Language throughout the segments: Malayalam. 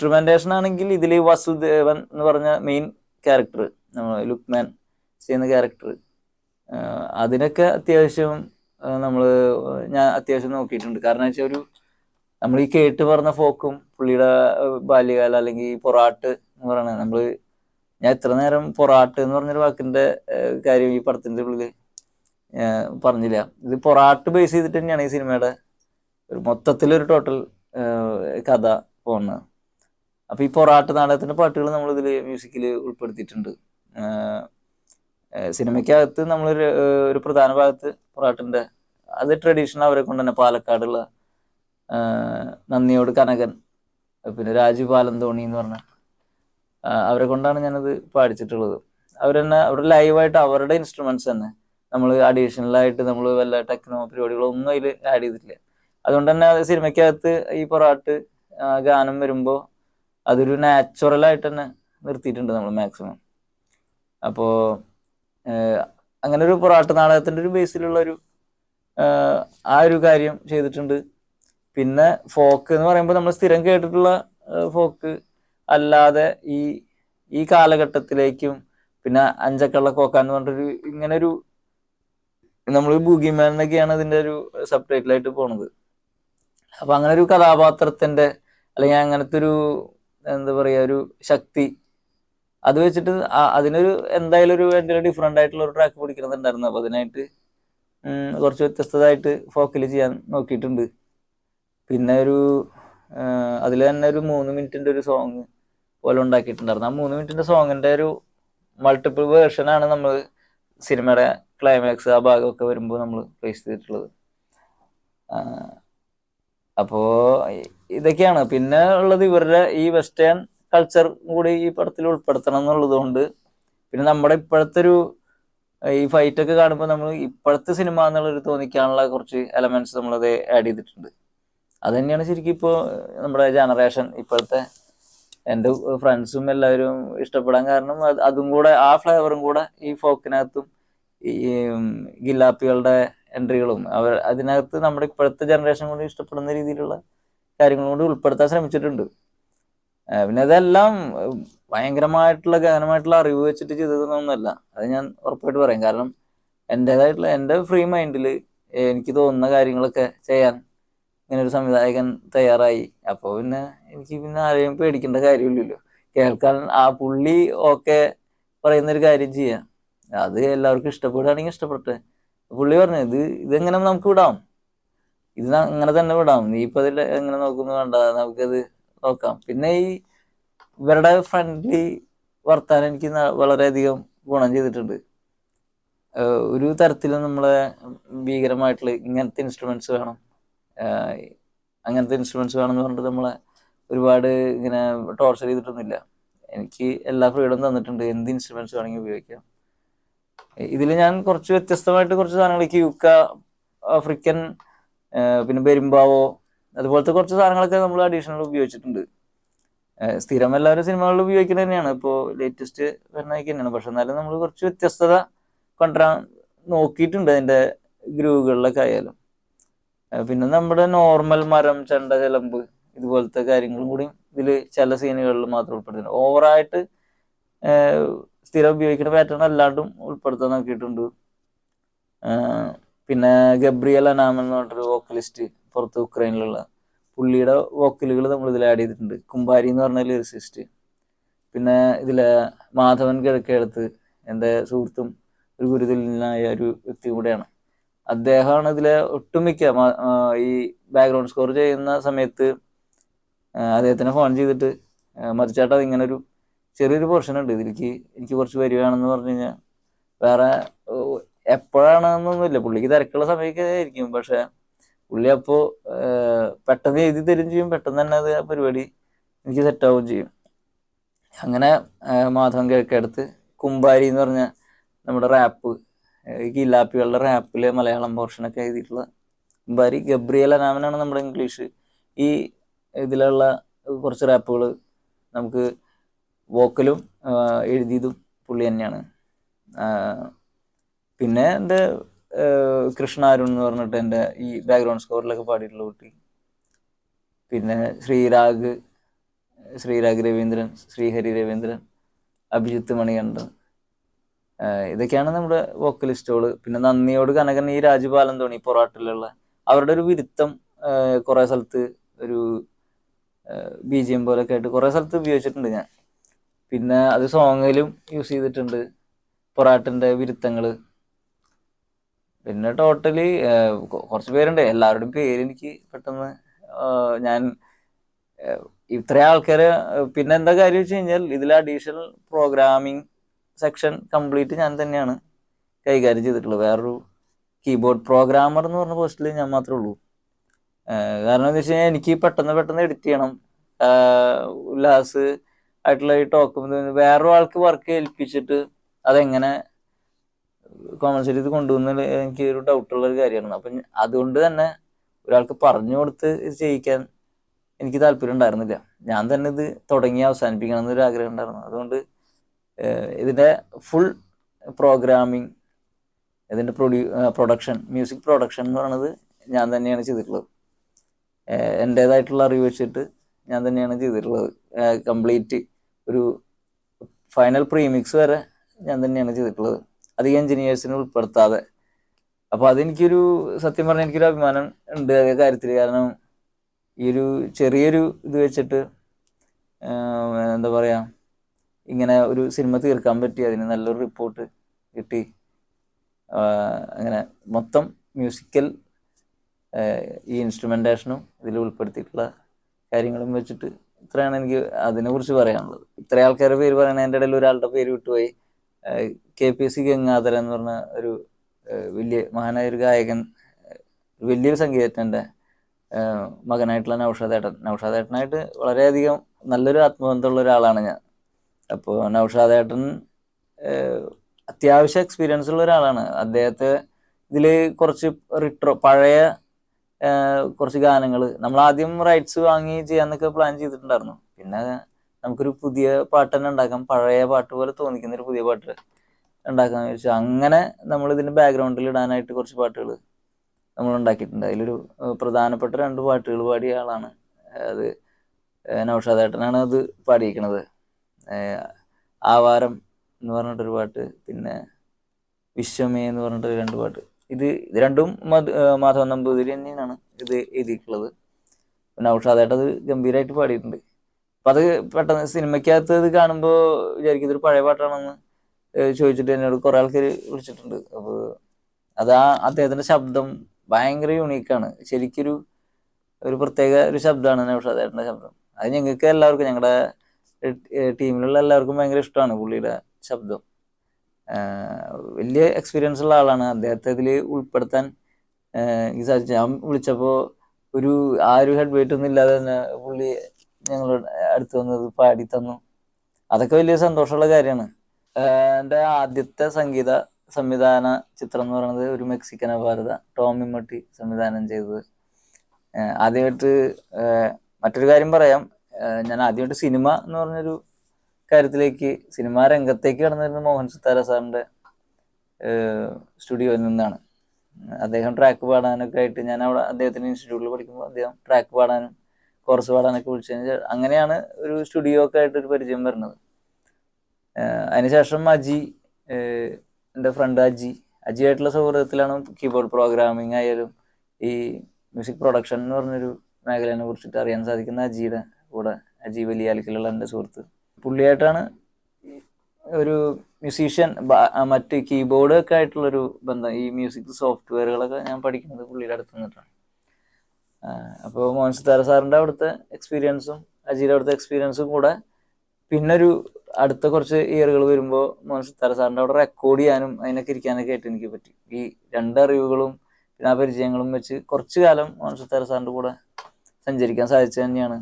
ഇൻസ്ട്രുമെന്റേഷൻ ആണെങ്കിൽ ഇതിൽ വസുദേവൻ എന്ന് പറഞ്ഞ മെയിൻ ക്യാരക്ടർ ലുക്മാൻ ചെയ്യുന്ന ക്യാരക്ടർ അതിനൊക്കെ അത്യാവശ്യം നമ്മൾ ഞാൻ അത്യാവശ്യം നോക്കിയിട്ടുണ്ട്. കാരണം വെച്ചാൽ ഒരു നമ്മൾ ഈ കേട്ട് പറഞ്ഞ ഫോക്കും പുള്ളിയുടെ ബാല്യകാലം അല്ലെങ്കിൽ പൊറാട്ട് എന്ന് പറയുന്നത് നമ്മൾ ഞാൻ എത്ര നേരം പൊറാട്ട് എന്ന് പറഞ്ഞൊരു വാക്കിന്റെ കാര്യം ഈ പടത്തിന്റെ ഉള്ളിൽ പറഞ്ഞില്ല. ഇത് പൊറാട്ട് ബേസ് ചെയ്തിട്ട് തന്നെയാണ് ഈ സിനിമയുടെ ഒരു മൊത്തത്തിലൊരു ടോട്ടൽ കഥ പോകുന്നത് അപ്പൊ ഈ പൊറാട്ട് നാടകത്തിന്റെ പാട്ടുകൾ നമ്മൾ ഇതിൽ മ്യൂസിക്കിൽ ഉൾപ്പെടുത്തിയിട്ടുണ്ട് സിനിമയ്ക്കകത്ത് നമ്മളൊരു ഒരു പ്രധാന ഭാഗത്ത് പൊറാട്ടിന്റെ അത് ട്രഡീഷണൽ അവരെ കൊണ്ട് തന്നെ പാലക്കാടുള്ള നന്ദിയോട് കനകൻ പിന്നെ രാജു തോണി എന്ന് പറഞ്ഞ അവരെ കൊണ്ടാണ് ഞാനത് പാടിച്ചിട്ടുള്ളത്. അവർ തന്നെ അവരുടെ ലൈവായിട്ട് അവരുടെ ഇൻസ്ട്രുമെന്റ്സ് തന്നെ നമ്മൾ അഡീഷണൽ ആയിട്ട് നമ്മൾ വല്ല ടെക്നോ പരിപാടികളോ ഒന്നും അതിൽ ആഡ് ചെയ്തിട്ടില്ല. അതുകൊണ്ട് തന്നെ സിനിമയ്ക്കകത്ത് ഈ പൊറാട്ട് ഗാനം വരുമ്പോൾ അതൊരു നാച്ചുറൽ ആയിട്ട് തന്നെ നിർത്തിയിട്ടുണ്ട് നമ്മൾ മാക്സിമം അപ്പോ അങ്ങനെ ഒരു പൊറാട്ട് നാടകത്തിന്റെ ഒരു ബേസിലുള്ള ഒരു ആ ഒരു കാര്യം ചെയ്തിട്ടുണ്ട്. പിന്നെ ഫോക്ക് എന്ന് പറയുമ്പോൾ നമ്മൾ സ്ഥിരം കേട്ടിട്ടുള്ള ഫോക്ക് അല്ലാതെ ഈ ഈ കാലഘട്ടത്തിലേക്കും പിന്നെ അഞ്ചക്കള്ള കോക്ക എന്ന് പറഞ്ഞിട്ടൊരു ഇങ്ങനെ ഒരു നമ്മൾ ബൂഗിമാനൊക്കെയാണ് ഇതിന്റെ ഒരു സബ് പോണത്. അപ്പൊ അങ്ങനെ ഒരു കഥാപാത്രത്തിന്റെ അല്ലെങ്കിൽ അങ്ങനത്തെ ഒരു എന്താ പറയാ ഒരു ശക്തി. അത് വെച്ചിട്ട് അതിനൊരു എന്തായാലും ഒരു എന്തെങ്കിലും ഡിഫറെന്റ് ആയിട്ടുള്ള ഒരു ട്രാക്ക് പിടിക്കണമെന്നുണ്ടായിരുന്നു അപ്പൊ അതിനായിട്ട് കുറച്ച് വ്യത്യസ്തമായിട്ട് ഫോക്കിൽ ചെയ്യാൻ നോക്കിയിട്ടുണ്ട്. പിന്നെ ഒരു അതിൽ തന്നെ ഒരു മൂന്ന് മിനിറ്റിന്റെ ഒരു സോങ് പോലെ ഉണ്ടാക്കിയിട്ടുണ്ടായിരുന്നു. ആ മൂന്ന് മിനിറ്റിന്റെ സോങ്ങിന്റെ ഒരു മൾട്ടിപ്പിൾ വേർഷനാണ് നമ്മൾ സിനിമയുടെ ക്ലൈമാക്സ് ആ ഭാഗമൊക്കെ വരുമ്പോൾ നമ്മൾ പ്ലേസ് ചെയ്തിട്ടുള്ളത്. അപ്പോ ഇതൊക്കെയാണ്. പിന്നെ ഉള്ളത് ഇവരുടെ ഈ വെസ്റ്റേൺ കൾച്ചർ കൂടി ഈ പടത്തിൽ ഉൾപ്പെടുത്തണം എന്നുള്ളത് കൊണ്ട് പിന്നെ നമ്മുടെ ഇപ്പോഴത്തെ ഒരു ഈ ഫൈറ്റ് ഒക്കെ കാണുമ്പോൾ നമ്മൾ ഇപ്പോഴത്തെ സിനിമ എന്നുള്ളൊരു തോന്നിക്കാനുള്ള കുറച്ച് എലമെന്റ്സ് നമ്മളത് ആഡ് ചെയ്തിട്ടുണ്ട്. അത് തന്നെയാണ് ശരിക്കും ഇപ്പോൾ നമ്മുടെ ജനറേഷൻ ഇപ്പോഴത്തെ എന്റെ ഫ്രണ്ട്സും എല്ലാവരും ഇഷ്ടപ്പെടാൻ കാരണം അത് കൂടെ ആ ഫ്ലേവറും കൂടെ ഈ ഫോക്കിനകത്തും ഈ ഗില്ലാപ്പികളുടെ എൻട്രികളും അവർ അതിനകത്ത് നമ്മുടെ ഇപ്പോഴത്തെ ജനറേഷൻ കൊണ്ട് ഇഷ്ടപ്പെടുന്ന രീതിയിലുള്ള കാര്യങ്ങളും കൂടി ഉൾപ്പെടുത്താൻ ശ്രമിച്ചിട്ടുണ്ട്. പിന്നെ അതെല്ലാം ഭയങ്കരമായിട്ടുള്ള ഗഹനമായിട്ടുള്ള അറിവ് വെച്ചിട്ട് ചെയ്തതൊന്നുമല്ല അത് ഞാൻ ഉറപ്പായിട്ട് പറയും. കാരണം എന്റെതായിട്ടുള്ള എന്റെ ഫ്രീ മൈൻഡിൽ എനിക്ക് തോന്നുന്ന കാര്യങ്ങളൊക്കെ ചെയ്യാൻ ഇങ്ങനെ ഒരു സംവിധായകൻ തയ്യാറായി. അപ്പോൾ പിന്നെ എനിക്ക് പിന്നെ ആരെയും പേടിക്കേണ്ട കാര്യമില്ലല്ലോ. കേൾക്കാൻ ആ പുള്ളി ഓക്കെ പറയുന്നൊരു കാര്യം ചെയ്യാം. അത് എല്ലാവർക്കും ഇഷ്ടപ്പെടുകയാണെങ്കിൽ ഇഷ്ടപ്പെട്ടെ പുള്ളി പറഞ്ഞു ഇത് ഇതെങ്ങനെ നമുക്ക് വിടാം? ഇത് അങ്ങനെ തന്നെ വിടാം. നീ ഇപ്പൊ അതിൽ എങ്ങനെ നോക്കുന്നു വേണ്ട നമുക്കത് നോക്കാം. പിന്നെ ഈ ഇവരുടെ ഫ്രണ്ട്ലി വർത്താനം എനിക്ക് വളരെയധികം ഗുണം ചെയ്തിട്ടുണ്ട്. ഒരു തരത്തിലും നമ്മളെ ഭീകരമായിട്ടുള്ള ഇങ്ങനത്തെ ഇൻസ്ട്രുമെന്റ്സ് വേണം. അങ്ങനത്തെ ഇൻസ്ട്രുമെന്റ്സ് വേണം എന്ന് പറഞ്ഞിട്ട് നമ്മളെ ഒരുപാട് ഇങ്ങനെ ടോർച്ചർ ചെയ്തിട്ടൊന്നുമില്ല. എനിക്ക് എല്ലാ ഫ്രീഡം തന്നിട്ടുണ്ട്. എന്ത് ഇൻസ്ട്രുമെന്റ്സ് വേണമെങ്കിൽ ഉപയോഗിക്കാം. ഇതിൽ ഞാൻ കുറച്ച് വ്യത്യസ്തമായിട്ട് കുറച്ച് സാധനങ്ങൾ ക്യൂക്ക ആഫ്രിക്കൻ പിന്നെ ബെരുമ്പാവോ അതുപോലത്തെ കുറച്ച് സാധനങ്ങളൊക്കെ നമ്മൾ അഡീഷണൽ ഉപയോഗിച്ചിട്ടുണ്ട്. സ്ഥിരം എല്ലാവരും സിനിമകളിൽ ഉപയോഗിക്കുന്നത് തന്നെയാണ്. ഇപ്പോൾ ലേറ്റസ്റ്റ് വരുന്നതൊക്കെ തന്നെയാണ്. പക്ഷെ എന്നാലും നമ്മൾ കുറച്ച് വ്യത്യസ്തത കൊണ്ടുവരാൻ നോക്കിയിട്ടുണ്ട് അതിന്റെ ഗ്രൂവുകളിലൊക്കെ ആയാലും. പിന്നെ നമ്മുടെ നോർമൽ മരം ചെണ്ട ചിലമ്പ് ഇതുപോലത്തെ കാര്യങ്ങളും കൂടി ഇതിൽ ചില സീനുകളിൽ മാത്രം ഉൾപ്പെടുത്തുന്നുണ്ട്. ഓവറായിട്ട് സ്ഥിരം ഉപയോഗിക്കുന്ന പാറ്റേൺ അല്ലാണ്ടും ഉൾപ്പെടുത്താൻ നോക്കിയിട്ടുണ്ട്. പിന്നെ ഗബ്രിയൽ അനാമൻ എന്ന് പറഞ്ഞിട്ടൊരു വോക്കലിസ്റ്റ് പുറത്ത് ഉക്രൈനിലുള്ള പുള്ളിയുടെ വോക്കലുകൾ നമ്മൾ ഇതിൽ ആഡ് ചെയ്തിട്ടുണ്ട്. കുമ്പാരി എന്ന് പറഞ്ഞ ലിറിസിസ്റ്റ് പിന്നെ ഇതിലെ മാധവൻ കിഴക്കേടത്ത് എന്റെ സുഹൃത്തും ഒരു ഗുരുതുല്യനായ ഒരു വ്യക്തി കൂടെയാണ്. അദ്ദേഹമാണ് ഇതിലെ ഒട്ടുമിക്ക ഈ ബാക്ക്ഗ്രൗണ്ട് സ്കോർ ചെയ്യുന്ന സമയത്ത് അദ്ദേഹത്തിനെ ഫോൺ ചെയ്തിട്ട് മറിച്ചാട്ടത് ഇങ്ങനെ ഒരു ചെറിയൊരു പോർഷൻ ഉണ്ട്. ഇതിലേക്ക് എനിക്ക് കുറച്ച് വരികയാണെന്ന് പറഞ്ഞു കഴിഞ്ഞാൽ വേറെ എപ്പോഴാണെന്നൊന്നുമില്ല. പുള്ളിക്ക് തിരക്കുള്ള സമയമൊക്കെ ആയിരിക്കും. പക്ഷെ പുള്ളി അപ്പോ ഏഹ്, പെട്ടെന്ന് എഴുതി തരും ചെയ്യും. പെട്ടെന്ന് തന്നെ അത് ആ പരിപാടി എനിക്ക് സെറ്റ് ആവുകയും ചെയ്യും. അങ്ങനെ മാധവം മാധവൻ കിഴക്കടുത്ത് കുമ്പാരി എന്ന് പറഞ്ഞ നമ്മുടെ റാപ്പ് ഈ ഗില്ലാപ്പികളുടെ റാപ്പിൽ മലയാളം പോർഷനൊക്കെ എഴുതിയിട്ടുള്ള കുമ്പാരി ഗബ്രിയൽ അനാമനാണ് നമ്മുടെ ഇംഗ്ലീഷ് ഈ ഇതിലുള്ള കുറച്ച് റാപ്പുകൾ നമുക്ക് വോക്കലും എഴുതിയതും പുള്ളി തന്നെയാണ്. പിന്നെ എന്റെ കൃഷ്ണ അരുൺ എന്ന് പറഞ്ഞിട്ട് എന്റെ ഈ ബാക്ക്ഗ്രൗണ്ട് സ്കോറിലൊക്കെ പാടിയിട്ടുള്ള കുട്ടി. പിന്നെ ശ്രീരാഗ് ശ്രീരാഗ് രവീന്ദ്രൻ ശ്രീഹരി രവീന്ദ്രൻ അഭിജിത്ത് മണികണ്ഠൻ. ഇതൊക്കെയാണ് നമ്മുടെ വോക്കലിസ്റ്റുകൾ പിന്നെ നന്ദിയോട് കനകൻ ഈ രാജുപാലം തോണി പൊറാട്ടിലുള്ള അവരുടെ ഒരു വിരുത്തം കുറേ സ്ഥലത്ത് ഒരു ബി ജി എം പോലൊക്കെ ആയിട്ട് കുറേ സ്ഥലത്ത് ഉപയോഗിച്ചിട്ടുണ്ട് ഞാൻ. പിന്നെ അത് സോങ്ങിലും യൂസ് ചെയ്തിട്ടുണ്ട്. പൊറാട്ടിന്റെ വിരുത്തങ്ങൾ പിന്നെ ടോട്ടലി കുറച്ച് പേരുണ്ട്. എല്ലാവരുടെയും പേര് എനിക്ക് പെട്ടെന്ന് ഞാൻ ഇത്ര ഇത്രയും ആൾക്കാര് പിന്നെ എന്താ കാര്യം വെച്ച് കഴിഞ്ഞാൽ ഇതിൽ അഡീഷണൽ പ്രോഗ്രാമിംഗ് സെക്ഷൻ കംപ്ലീറ്റ് ഞാൻ തന്നെയാണ് കൈകാര്യം ചെയ്തിട്ടുള്ളത്. വേറൊരു കീബോർഡ് പ്രോഗ്രാമർ എന്ന് പറഞ്ഞ പോസ്റ്റിൽ ഞാൻ മാത്രമേ ഉള്ളൂ. കാരണം എന്താ വെച്ച് കഴിഞ്ഞാൽ എനിക്ക് പെട്ടെന്ന് പെട്ടെന്ന് എഡിറ്റ് ചെയ്യണം. ഉല്ലാസ് ആയിട്ടുള്ള ഈ ടോക്കും വേറൊരു ആൾക്ക് വർക്ക് ഏൽപ്പിച്ചിട്ട് അതെങ്ങനെ കോമൺസിൽ ചെയ്ത് കൊണ്ടുവന്ന എനിക്ക് ഒരു ഡൗട്ടുള്ള ഒരു കാര്യമാണ്. അപ്പം അതുകൊണ്ട് തന്നെ ഒരാൾക്ക് പറഞ്ഞു കൊടുത്ത് ഇത് ചെയ്യിക്കാൻ എനിക്ക് താല്പര്യം ഉണ്ടായിരുന്നില്ല. ഞാൻ തന്നെ ഇത് തുടങ്ങി അവസാനിപ്പിക്കണം എന്നൊരു ആഗ്രഹം ഉണ്ടായിരുന്നു. അതുകൊണ്ട് ഇതിന്റെ ഫുൾ പ്രോഗ്രാമിംഗ് ഇതിന്റെ പ്രൊഡ്യൂ പ്രൊഡക്ഷൻ മ്യൂസിക് പ്രൊഡക്ഷൻ എന്ന് പറയുന്നത് ഞാൻ തന്നെയാണ് ചെയ്തിട്ടുള്ളത്. എന്റേതായിട്ടുള്ള അറിവ് വെച്ചിട്ട് ഞാൻ തന്നെയാണ് ചെയ്തിട്ടുള്ളത്. കംപ്ലീറ്റ് ഒരു ഫൈനൽ പ്രീമിക്സ് വരെ ഞാൻ തന്നെയാണ് ചെയ്തിട്ടുള്ളത്. അധികം എഞ്ചിനീയേഴ്സിനെ ഉൾപ്പെടുത്താതെ. അപ്പോൾ അതെനിക്കൊരു സത്യം പറഞ്ഞാൽ എനിക്കൊരു അഭിമാനം ഉണ്ട് അതേ കാര്യത്തിൽ കാരണം ഈ ഒരു ചെറിയൊരു ഇത് വെച്ചിട്ട് എന്താ പറയുക ഇങ്ങനെ ഒരു സിനിമ തീർക്കാൻ പറ്റി അതിന് നല്ലൊരു റിപ്പോർട്ട് കിട്ടി. അങ്ങനെ മൊത്തം മ്യൂസിക്കൽ ഈ ഇൻസ്ട്രുമെന്റേഷനും ഇതിൽ ഉൾപ്പെടുത്തിയിട്ടുള്ള കാര്യങ്ങളും വെച്ചിട്ട് ഇത്രയാണ് എനിക്ക് അതിനെ കുറിച്ച് പറയാനുള്ളത്. ഇത്ര ആൾക്കാരുടെ പേര് പറയണ എന്റെ ഇടയിൽ ഒരാളുടെ പേര് വിട്ടുപോയി. കെ പി സി ഗംഗാധരൻ എന്ന് പറഞ്ഞ ഒരു വലിയ മഹാനായ ഒരു ഗായകൻ വലിയൊരു സംഗീതജ്ഞന്റെ മകനായിട്ടുള്ള നൗഷാദേട്ടൻ. നൗഷാദേട്ടനായിട്ട് വളരെയധികം നല്ലൊരു ആത്മബന്ധമുള്ള ഒരാളാണ് ഞാൻ. അപ്പോൾ നൗഷാദേട്ടൻ അത്യാവശ്യം എക്സ്പീരിയൻസ് ഉള്ള ഒരാളാണ്. അദ്ദേഹത്തെ ഇതിൽ കുറച്ച് റിട്രോ പഴയ കുറച്ച് ഗാനങ്ങൾ നമ്മൾ ആദ്യം റൈറ്റ്സ് വാങ്ങി ചെയ്യാന്നൊക്കെ പ്ലാൻ ചെയ്തിട്ടുണ്ടായിരുന്നു. പിന്നെ നമുക്കൊരു പുതിയ പാട്ട് തന്നെ ഉണ്ടാക്കാം. പഴയ പാട്ട് പോലെ തോന്നിക്കുന്ന ഒരു പുതിയ പാട്ട് ഉണ്ടാക്കാന്ന് ചോദിച്ചു അങ്ങനെ നമ്മൾ ഇതിന്റെ ബാക്ക്ഗ്രൗണ്ടിൽ ഇടാനായിട്ട് കുറച്ച് പാട്ടുകൾ നമ്മൾ ഉണ്ടാക്കിയിട്ടുണ്ട്. അതിലൊരു പ്രധാനപ്പെട്ട രണ്ട് പാട്ടുകൾ പാടിയ ആളാണ്. അത് നൗഷാദേട്ടനാണ് അത് പാടിയിരിക്കണത്. ആവാരം എന്ന് പറഞ്ഞിട്ടൊരു പാട്ട് പിന്നെ വിശ്വമേ എന്ന് പറഞ്ഞിട്ടൊരു രണ്ട് പാട്ട്. ഇത് ഇത് രണ്ടും മാധവൻ നമ്പൂതിരി തന്നെയാണ് ഇത് എഴുതിയിട്ടുള്ളത്. പിന്നെ ഔഷാദായിട്ട് അത് ഗംഭീരമായിട്ട് പാടിയിട്ടുണ്ട്. അപ്പം അത് പെട്ടെന്ന് സിനിമയ്ക്കകത്ത് ഇത് കാണുമ്പോൾ വിചാരിക്കും ഇതൊരു പഴയ പാട്ടാണെന്ന് ചോദിച്ചിട്ട് എന്നോട് കുറേ ആൾക്കാർ വിളിച്ചിട്ടുണ്ട്. അപ്പോൾ അത് ആ അദ്ദേഹത്തിന്റെ ശബ്ദം ഭയങ്കര യുണീക്കാണ് ശരിക്കൊരു ഒരു പ്രത്യേക ഒരു ശബ്ദമാണ് നൗഷാദേട്ടന്റെ ശബ്ദം. അത് ഞങ്ങൾക്ക് എല്ലാവർക്കും ഞങ്ങളുടെ ടീമിലുള്ള എല്ലാവർക്കും ഭയങ്കര ഇഷ്ടമാണ് പുള്ളിയുടെ ശബ്ദം. വലിയ എക്സ്പീരിയൻസ് ഉള്ള ആളാണ്. അദ്ദേഹത്തെ ഇതിൽ ഉൾപ്പെടുത്താൻ എനിക്ക് സാധിച്ചു. ഞാൻ വിളിച്ചപ്പോൾ ഒരു ആ ഒരു ഹെഡ് വെയിറ്റ് ഒന്നും ഇല്ലാതെ തന്നെ പുള്ളി ഞങ്ങളുടെ അടുത്ത് വന്നത് പാടി തന്നു. അതൊക്കെ വലിയ സന്തോഷമുള്ള കാര്യമാണ്. എന്റെ ആദ്യത്തെ സംഗീത സംവിധാന ചിത്രം എന്ന് പറയുന്നത് ഒരു മെക്സിക്കൻ അപാരത ടോമി മട്ടി സംവിധാനം ചെയ്തത്. ആദ്യമായിട്ട് മറ്റൊരു കാര്യം പറയാം. ഞാൻ ആദ്യമായിട്ട് സിനിമ എന്ന് പറഞ്ഞൊരു കാര്യത്തിലേക്ക് സിനിമാ രംഗത്തേക്ക് കടന്നിരുന്ന മോഹൻ സിത്താര സാറിന്റെ സ്റ്റുഡിയോയിൽ നിന്നാണ്. അദ്ദേഹം ട്രാക്ക് പാടാനൊക്കെ ആയിട്ട് ഞാൻ അവിടെ അദ്ദേഹത്തിന്റെ ഇൻസ്റ്റിറ്റ്യൂട്ടിൽ പഠിക്കുമ്പോൾ അദ്ദേഹം ട്രാക്ക് പാടാനും കുറച്ച് പാടാനൊക്കെ വിളിച്ചതിന് അങ്ങനെയാണ് ഒരു സ്റ്റുഡിയോ ഒക്കെ ആയിട്ട് ഒരു പരിചയം വരുന്നത്. അതിനുശേഷം അജി എന്റെ ഫ്രണ്ട് അജി അജിയായിട്ടുള്ള സൗഹൃദത്തിലാണ് കീബോർഡ് പ്രോഗ്രാമിംഗ് ആയാലും ഈ മ്യൂസിക് പ്രൊഡക്ഷൻ എന്ന് പറഞ്ഞൊരു മേഖലയെ കുറിച്ചിട്ട് അറിയാൻ സാധിക്കുന്ന അജിയുടെ കൂടെ അജി വലിയ അലക്കിലുള്ള എന്റെ സുഹൃത്ത്. പുള്ളിയായിട്ടാണ് ഒരു മ്യൂസീഷ്യൻ മറ്റ് കീബോർഡ് ഒക്കെ ആയിട്ടുള്ളൊരു ബന്ധം. ഈ മ്യൂസിക് സോഫ്റ്റ്വെയറുകളൊക്കെ ഞാൻ പഠിക്കുന്നത് പുള്ളിയുടെ അടുത്ത് നിന്നിട്ടാണ്. അപ്പോൾ മോഹൻ സിത്താര സാറിന്റെ അവിടുത്തെ എക്സ്പീരിയൻസും അജിയുടെ അവിടുത്തെ എക്സ്പീരിയൻസും കൂടെ പിന്നെ ഒരു അടുത്ത കുറച്ച് ഇയറുകൾ വരുമ്പോൾ മോഹൻ സിത്താര സാറിന്റെ അവിടെ റെക്കോർഡ് ചെയ്യാനും അതിനൊക്കെ ഇരിക്കാനൊക്കെ ആയിട്ട് എനിക്ക് പറ്റി. ഈ രണ്ട് അറിവുകളും പിന്നെ ആ പരിചയങ്ങളും വെച്ച് കുറച്ച് കാലം മോഹൻ സിത്താര സാറിന്റെ കൂടെ സഞ്ചരിക്കാൻ സാധിച്ചത് തന്നെയാണ്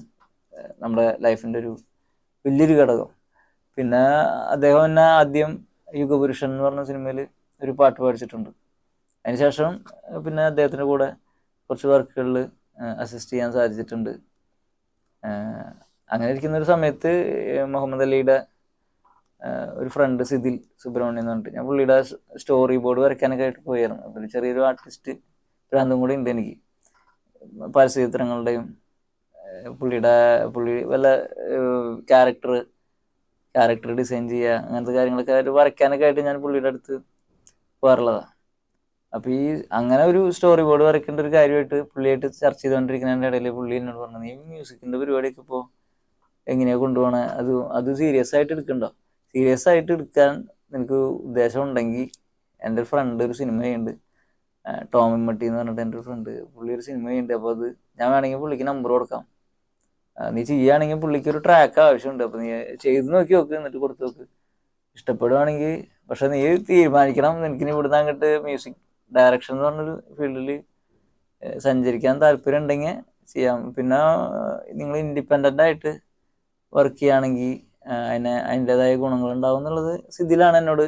നമ്മുടെ ലൈഫിന്റെ ഒരു വലിയൊരു ഘടകം. പിന്നെ അദ്ദേഹം തന്നെ ആദ്യം യുഗപുരുഷൻ എന്ന് പറഞ്ഞ സിനിമയിൽ ഒരു പാട്ട് പാടിച്ചിട്ടുണ്ട്. അതിനുശേഷം പിന്നെ അദ്ദേഹത്തിന്റെ കൂടെ കുറച്ച് വർക്കുകളിൽ അസിസ്റ്റ് ചെയ്യാൻ സാധിച്ചിട്ടുണ്ട്. അങ്ങനെ ഇരിക്കുന്ന ഒരു സമയത്ത് മുഹമ്മദ് അലിയുടെ ഒരു ഫ്രണ്ട് സിദിൽ സുബ്രഹ്മണ്യം എന്ന് പറഞ്ഞിട്ട് ഞാൻ പുള്ളിയുടെ സ്റ്റോറി ബോർഡ് വരയ്ക്കാനൊക്കെ ആയിട്ട് പോയായിരുന്നു. അപ്പോൾ ചെറിയൊരു ആർട്ടിസ്റ്റ് ഭ്രാന്തും കൂടി ഉണ്ട് എനിക്ക്. പരസ്യചിത്രങ്ങളുടെയും പുള്ളിയുടെ പുള്ളി വല്ല ക്യാരക്ടർ ക്യാരക്ടർ ഡിസൈൻ ചെയ്യുക അങ്ങനത്തെ കാര്യങ്ങളൊക്കെ ആയിട്ട് വരയ്ക്കാനൊക്കെ ആയിട്ട് ഞാൻ പുള്ളിയുടെ അടുത്ത് പോകാറുള്ളതാണ് അപ്പോൾ ഈ അങ്ങനെ ഒരു സ്റ്റോറി ബോർഡ് വരയ്ക്കേണ്ട ഒരു കാര്യമായിട്ട് പുള്ളിയായിട്ട് ചർച്ച ചെയ്തുകൊണ്ടിരിക്കുന്നതിന്റെ ഇടയിൽ പുള്ളി എന്നോട് പറഞ്ഞു നീ മ്യൂസിക്കിന്റെ പരിപാടിയൊക്കെ ഇപ്പോൾ എങ്ങനെയാണ് കൊണ്ടുപോകണേ അത് അത് സീരിയസ് ആയിട്ട് എടുക്കണ്ടോ? സീരിയസ് ആയിട്ട് എടുക്കാൻ നിനക്ക് ഉദ്ദേശം ഉണ്ടെങ്കിൽ എന്റെ ഒരു ഫ്രണ്ട് ഒരു സിനിമയുണ്ട് ടോമിൻ മട്ടി എന്ന് പറഞ്ഞിട്ട് എന്റെ ഒരു ഫ്രണ്ട് പുള്ളി ഒരു സിനിമ ചെയ്യുന്നുണ്ട്. അപ്പോൾ അത് ഞാൻ വേണമെങ്കിൽ പുള്ളിക്ക് നമ്പർ കൊടുക്കാം. നീ ചെയ്യുകയാണെങ്കിൽ പുള്ളിക്ക് ഒരു ട്രാക്ക് ആവശ്യമുണ്ട്. അപ്പൊ നീ ചെയ്ത് നോക്കി നോക്ക് എന്നിട്ട് കൊടുത്തു നോക്ക്. ഇഷ്ടപ്പെടുവാണെങ്കിൽ പക്ഷെ നീ തീരുമാനിക്കണം. നിനക്കിനി ഇവിടുന്ന് അങ്ങോട്ട് മ്യൂസിക് ഡയറക്ഷൻ എന്ന് പറഞ്ഞൊരു ഫീൽഡിൽ സഞ്ചരിക്കാൻ താല്പര്യം ഉണ്ടെങ്കിൽ ചെയ്യാം. പിന്നെ നിങ്ങൾ ഇൻഡിപെൻഡന്റ് ആയിട്ട് വർക്ക് ചെയ്യുകയാണെങ്കിൽ അതിന് അതിന്റെതായ ഗുണങ്ങൾ ഉണ്ടാവും എന്നുള്ളത് സിദ്ധിലാണ് എന്നോട്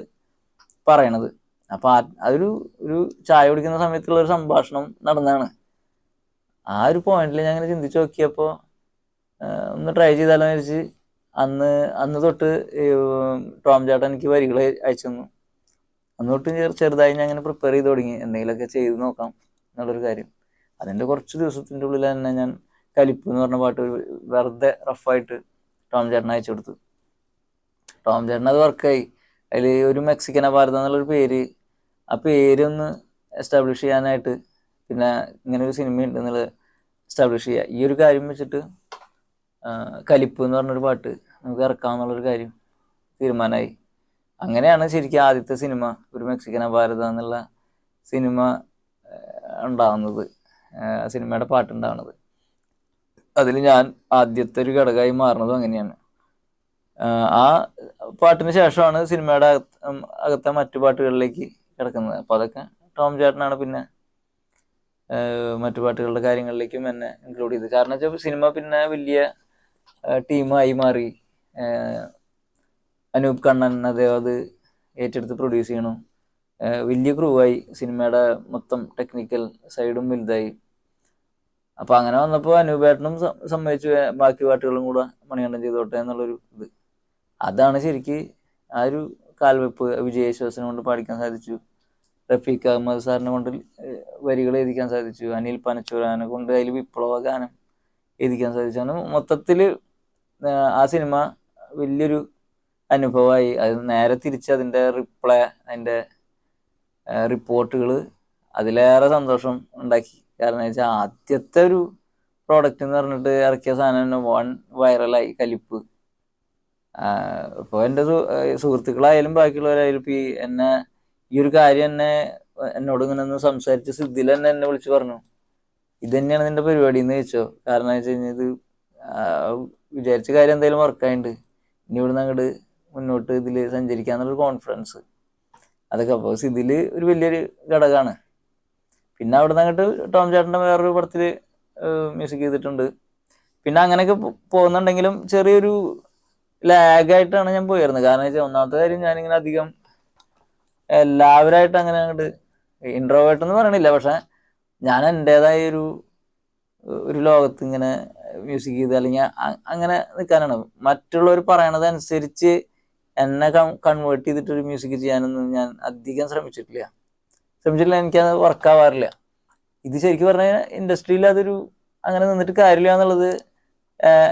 പറയണത്. അപ്പോൾ അതൊരു ഒരു ചായ കുടിക്കുന്ന സമയത്തുള്ള ഒരു സംഭാഷണം നടന്നാണ്. ആ ഒരു പോയിന്റിൽ ഞാൻ അങ്ങനെ ചിന്തിച്ചു നോക്കിയപ്പോൾ ഒന്ന് ട്രൈ ചെയ്താലോ വിചാരിച്ച് അന്ന് അന്ന് തൊട്ട് ടോം ചേട്ടൻ എനിക്ക് വരികൾ അയച്ചു തന്നു. അന്ന് തൊട്ട് ചെറു- ചെറുതായി ഞാൻ അങ്ങനെ പ്രിപ്പയർ ചെയ്ത് തുടങ്ങി. എന്തെങ്കിലുമൊക്കെ ചെയ്ത് നോക്കാം എന്നുള്ളൊരു കാര്യം. അതിന്റെ കുറച്ച് ദിവസത്തിന്റെ ഉള്ളിൽ തന്നെ ഞാൻ കലിപ്പ് എന്ന് പറഞ്ഞ പാട്ട് വെറുതെ റഫായിട്ട് ടോം ചേട്ടൻ അയച്ചു കൊടുത്തു. ടോം ചേട്ടൻ അത് വർക്കായി അതിൽ ഒരു മെക്സിക്കൻ ഭാരതം എന്നുള്ളൊരു പേര് ആ പേരൊന്ന് എസ്റ്റാബ്ലിഷ് ചെയ്യാനായിട്ട് പിന്നെ ഇങ്ങനെ ഒരു സിനിമ ഉണ്ട് എന്നുള്ളത് എസ്റ്റാബ്ലിഷ് ചെയ്യുക. ഈ ഒരു കാര്യം വെച്ചിട്ട് കലിപ്പ് എന്ന് പറഞ്ഞൊരു പാട്ട് നമുക്ക് ഇറക്കാമെന്നുള്ളൊരു കാര്യം തീരുമാനമായി. അങ്ങനെയാണ് ശരിക്കും ആദ്യത്തെ സിനിമ ഒരു മെക്സിക്കൻ അപാരത എന്നുള്ള സിനിമ ഉണ്ടാവുന്നത്. സിനിമയുടെ പാട്ട് ഉണ്ടാവുന്നത് അതിൽ ഞാൻ ആദ്യത്തെ ഒരു ഘടകമായി മാറുന്നതും അങ്ങനെയാണ്. ആ, പാട്ടിന് ശേഷമാണ് സിനിമയുടെ അകത്തെ മറ്റു പാട്ടുകളിലേക്ക് കിടക്കുന്നത്. അപ്പോൾ അതൊക്കെ ടോം ചേട്ടനാണ് പിന്നെ മറ്റു പാട്ടുകളുടെ കാര്യങ്ങളിലേക്കും എന്നെ ഇൻക്ലൂഡ് ചെയ്തത്. കാരണം വെച്ചാൽ സിനിമ പിന്നെ വലിയ ടീമായി മാറി. അനൂപ് കണ്ണൻ അദ്ദേഹം അത് ഏറ്റെടുത്ത് പ്രൊഡ്യൂസ് ചെയ്യണം. വലിയ ക്രൂ ആയി. സിനിമയുടെ മൊത്തം ടെക്നിക്കൽ സൈഡും വലുതായി. അപ്പോൾ അങ്ങനെ വന്നപ്പോൾ അനൂപേട്ടനും സമ്മതിച്ചു. ബാക്കി പാട്ടുകളും കൂടെ മണികണ്ഠൻ ചെയ്തോട്ടെ എന്നുള്ളൊരു ഇത്. അതാണ് ശരിക്ക് ആ ഒരു കാൽവെപ്പ്. വിജയശ്വാസിനെ കൊണ്ട് പാടിക്കാൻ സാധിച്ചു. റഫീഖ് അഹമ്മദ് സാറിനെ കൊണ്ട് വരികൾ എഴുതിക്കാൻ സാധിച്ചു. അനിൽ പനച്ചൂരാനെ കൊണ്ട് അതിൽ വിപ്ലവ ഗാനം എഴുതിക്കാൻ സാധിച്ചു. അങ്ങനെ മൊത്തത്തിൽ ആ സിനിമ വലിയൊരു അനുഭവമായി. അത് നേരെ തിരിച്ച് അതിന്റെ റിപ്ലൈ അതിന്റെ റിപ്പോർട്ടുകൾ അതിലേറെ സന്തോഷം ഉണ്ടാക്കി. കാരണം വെച്ചാൽ ആദ്യത്തെ ഒരു പ്രോഡക്റ്റ് എന്ന് പറഞ്ഞിട്ട് ഇറക്കിയ സാധനം തന്നെ വൺ വൈറലായി കലിപ്പ്. ഇപ്പോൾ എന്റെ സുഹൃത്തുക്കളായാലും ബാക്കിയുള്ളവരായാലും ഇപ്പം ഈ എന്നെ ഈ ഒരു കാര്യം എന്നെ എന്നോട് ഇങ്ങനെ ഒന്ന് സംസാരിച്ച് സിദ്ധിൽ തന്നെ എന്നെ വിളിച്ച് പറഞ്ഞു. ഇത് തന്നെയാണ് നിന്റെ പരിപാടി എന്ന് ചോദിച്ചോ? കാരണം വെച്ച് കഴിഞ്ഞാൽ ഇത് വിചാരിച്ച കാര്യം എന്തായാലും വർക്കായിട്ടുണ്ട് ഇനി ഇവിടുന്ന് അങ്ങോട്ട് മുന്നോട്ട് ഇതിൽ സഞ്ചരിക്കാന്നുള്ളൊരു കോൺഫിഡൻസ് അതൊക്കെ അപ്പോൾ ഇതിൽ ഒരു വലിയൊരു ഘടകമാണ് പിന്നെ അവിടുന്ന് അങ്ങോട്ട് ടോം ചേട്ടന്റെ വേറൊരു പടത്തിൽ മ്യൂസിക് ചെയ്തിട്ടുണ്ട്. പിന്നെ അങ്ങനെയൊക്കെ പോകുന്നുണ്ടെങ്കിലും ചെറിയൊരു ലാഗായിട്ടാണ് ഞാൻ പോയിരുന്നത്. കാരണം വെച്ചാൽ ഒന്നാമത്തെ കാര്യം ഞാനിങ്ങനെ അധികം എല്ലാവരായിട്ട് അങ്ങനെ അങ്ങോട്ട് ഇൻട്രോവേർട്ട് എന്ന് പറയണില്ല. പക്ഷെ ഞാൻ എന്റെതായ ഒരു ഒരു ലോകത്ത് ഇങ്ങനെ മ്യൂസിക് ചെയ്ത് അല്ലെങ്കിൽ അങ്ങനെ നിൽക്കാനാണ് മറ്റുള്ളവർ പറയണത് അനുസരിച്ച് എന്നെ കൺവേർട്ട് ചെയ്തിട്ട് ഒരു മ്യൂസിക് ചെയ്യാനൊന്നും ഞാൻ അധികം ശ്രമിച്ചിട്ടില്ല. ശ്രമിച്ചിട്ടില്ല എനിക്കത് വർക്കാവാറില്ല ഇത് ശരിക്കും പറഞ്ഞാൽ ഇൻഡസ്ട്രിയിൽ അതൊരു അങ്ങനെ നിന്നിട്ട് കാര്യമില്ല എന്നുള്ളത്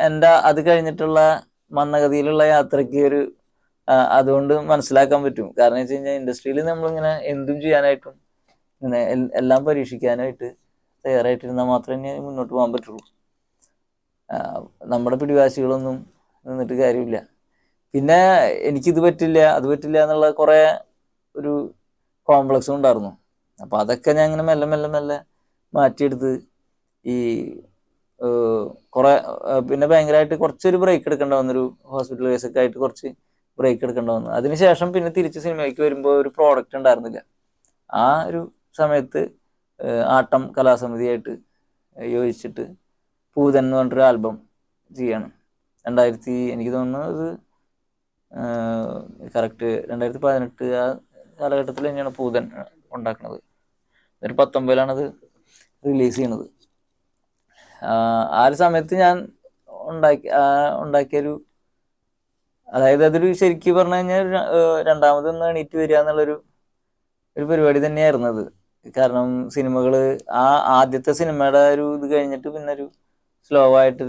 എന്റെ അത് കഴിഞ്ഞിട്ടുള്ള മന്ദഗതിയിലുള്ള യാത്രയ്ക്ക് ഒരു അതുകൊണ്ട് മനസ്സിലാക്കാൻ പറ്റും. കാരണം വെച്ച് കഴിഞ്ഞാൽ ഇൻഡസ്ട്രിയിൽ നമ്മളിങ്ങനെ എന്തും ചെയ്യാനായിട്ടും ഇങ്ങനെ എല്ലാം പരീക്ഷിക്കാനായിട്ട് തയ്യാറായിട്ടിരുന്നാൽ മാത്രമേ മുന്നോട്ട് പോകാൻ പറ്റുള്ളൂ. നമ്മുടെ പിടിവാശികളൊന്നും നിന്നിട്ട് കാര്യമില്ല. പിന്നെ എനിക്കിത് പറ്റില്ല അത് പറ്റില്ല എന്നുള്ള കുറേ ഒരു കോംപ്ലക്സും ഉണ്ടായിരുന്നു. അപ്പോൾ അതൊക്കെ ഞാൻ ഇങ്ങനെ മെല്ലെ മെല്ലെ മെല്ലെ മാറ്റിയെടുത്ത് ഈ കുറേ പിന്നെ ഭയങ്കരമായിട്ട് കുറച്ചൊരു ബ്രേക്ക് എടുക്കേണ്ട വന്നൊരു ഹോസ്പിറ്റൽ കേസൊക്കെ ആയിട്ട് കുറച്ച് ബ്രേക്ക് എടുക്കേണ്ട വന്നു അതിനുശേഷം പിന്നെ തിരിച്ച് സിനിമയ്ക്ക് വരുമ്പോൾ ഒരു പ്രോഡക്റ്റ് ഉണ്ടായിരുന്നില്ല. ആ ഒരു സമയത്ത് ആട്ടം കലാസമിതിയായിട്ട് യോജിച്ചിട്ട് പൂതൻ എന്ന് പറഞ്ഞിട്ടൊരു ആൽബം ചെയ്യാണ്. രണ്ടായിരത്തി എനിക്ക് തോന്നുന്നു അത് കറക്റ്റ് രണ്ടായിരത്തി പതിനെട്ട് ആ കാലഘട്ടത്തിൽ തന്നെയാണ് പൂതൻ ഉണ്ടാക്കുന്നത്. ഒരു പത്തൊമ്പതിലാണത് റിലീസ് ചെയ്യണത്. ആ ഒരു സമയത്ത് ഞാൻ ഉണ്ടാക്കി ഉണ്ടാക്കിയൊരു അതായത് അതൊരു ശരിക്കും പറഞ്ഞു കഴിഞ്ഞാൽ രണ്ടാമതൊന്ന് എണീറ്റ് വരിക എന്നുള്ളൊരു ഒരു പരിപാടി തന്നെയായിരുന്നു അത്. കാരണം സിനിമകൾ ആ ആദ്യത്തെ സിനിമയുടെ ഒരു ഇത് കഴിഞ്ഞിട്ട് പിന്നെ ഒരു സ്ലോ ആയിട്ട്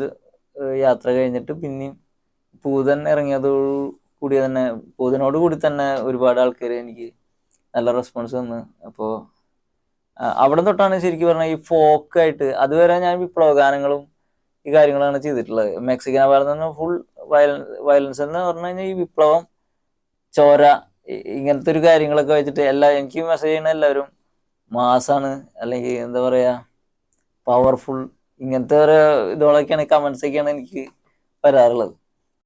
യാത്ര കഴിഞ്ഞിട്ട് പിന്നെയും പൂതൻ ഇറങ്ങിയതോട് കൂടി തന്നെ പൂതനോട് കൂടി തന്നെ ഒരുപാട് ആൾക്കാർ എനിക്ക് നല്ല റെസ്പോൺസ് തന്നു. അപ്പോൾ അവിടെ തൊട്ടാണ് ശരിക്കും പറഞ്ഞാൽ ഈ ഫോക്ക് ആയിട്ട് അതുവരെ ഞാൻ വിപ്ലവ ഗാനങ്ങളും ഈ കാര്യങ്ങളാണ് ചെയ്തിട്ടുള്ളത്. മെക്സിക്കൻ അപാരം എന്ന് ഫുൾ വയലൻസ് എന്ന് പറഞ്ഞു കഴിഞ്ഞാൽ ഈ വിപ്ലവം ചോര ഇങ്ങനത്തെ ഒരു കാര്യങ്ങളൊക്കെ വെച്ചിട്ട് എല്ലാ എനിക്ക് മെസ്സേജ് ചെയ്യണ എല്ലാവരും മാസാണ് അല്ലെങ്കിൽ എന്താ പറയാ പവർഫുൾ ഇങ്ങനത്തെ ഓരോ ഇതുകളൊക്കെയാണ് കമന്റ്സ് ഒക്കെയാണ് എനിക്ക് വരാറുള്ളത്.